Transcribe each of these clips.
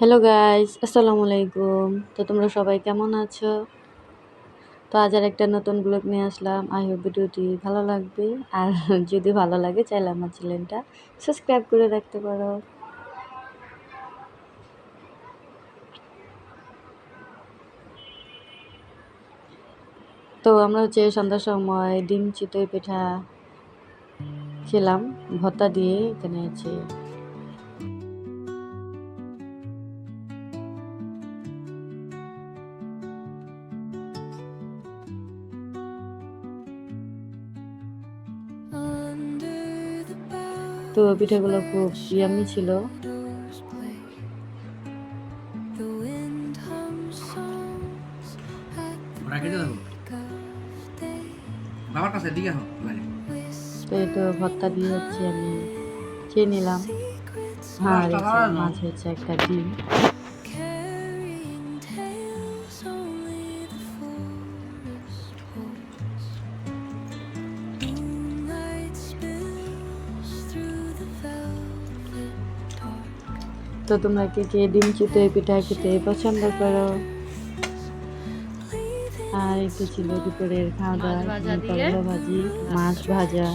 Hello guys আসসালামু আলাইকুম তো তোমরা সবাই কেমন আছো? তো আজ আর একটা নতুন ব্লগ নিয়ে আসলাম। আই হোপ ভিডিওটি ভালো লাগবে। আর যদি ভালো লাগে, চাইলে আমার চ্যানেলটা সাবস্ক্রাইব করে রাখতে পারো। তো আমরা হচ্ছে সন্ধ্যার সময় ডিম, চিতই, পিঠা খেলাম। ভত্তা দিয়ে এখানে আছে তো পিঠাগুলো খুব ইয়ামি ছিল। বাবার কাছে দিকে তো এই তো ভর্তা দিয়ে হচ্ছে আমি খেয়ে নিলাম। আর মাছ হচ্ছে একটা ডিম। তো তোমরা কে কে ডিম চিতই পিঠা খেতে পছন্দ করো? আর একটু ছিল দুপুরের খাওয়া দাওয়া করলা ভাজি মাছ ভাজা।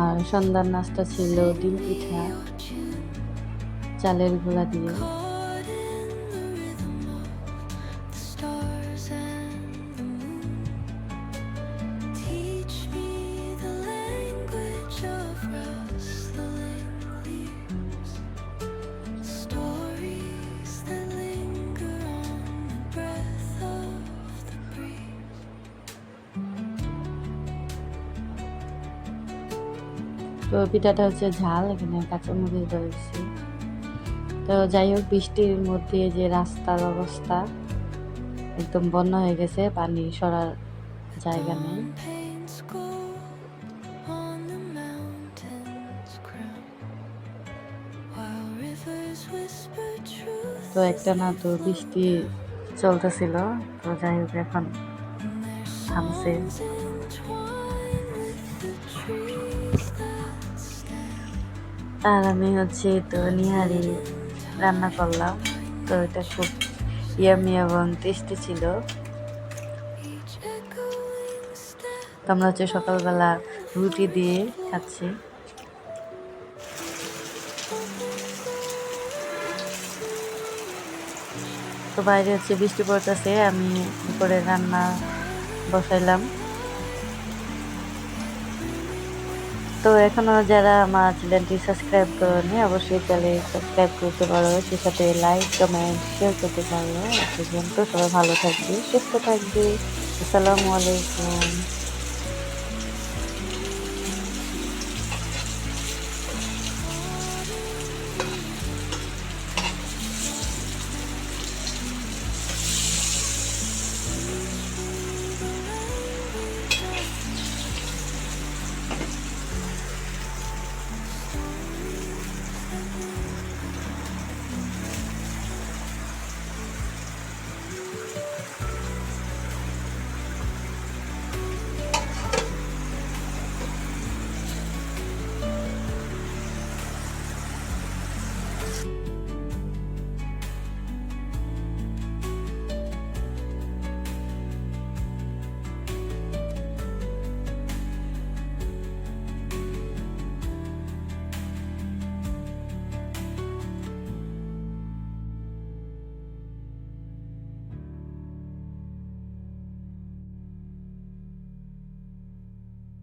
আর সন্ধ্যার নাস্তা ছিল ডিম পিঠা। চালের গুঁড়া দিয়ে caught in the rhythm of the stars and the moon. Teach me the language of rustling leaves, stories that linger on the breath of the breeze. তো পিঠাটা হচ্ছে ঝাল এখানে কাঁচামরিচ রয়েছে তো যাই হোক, বৃষ্টির মধ্যে যে রাস্তার অবস্থা একদম বন্য হয়ে গেছে, পানি সরার জায়গা নেই। তো একটা না তো বৃষ্টি চলতেছিল, তো যাই হোক, এখন থামছে। আর আমি হচ্ছে তো নিহারি। রান্না করলাম। তো এটা খুব ইয়ামি এবং টেস্টি ছিল। আমরা হচ্ছে সকালবেলা রুটি দিয়ে খাচ্ছি। তো বাইরে হচ্ছে বৃষ্টি পড়তেছে, আমি উপরে রান্না বসাইলাম। তো এখনও যারা আমার চ্যানেলটি সাবস্ক্রাইব করেনি, অবশ্যই চ্যানেল সাবস্ক্রাইব করতে পারো সে সাথে লাইক, কমেন্ট শেয়ার করতে পারো। পর্যন্ত সবাই ভালো থাকবে, সুস্থ থাকবে। আসসালামু আলাইকুম।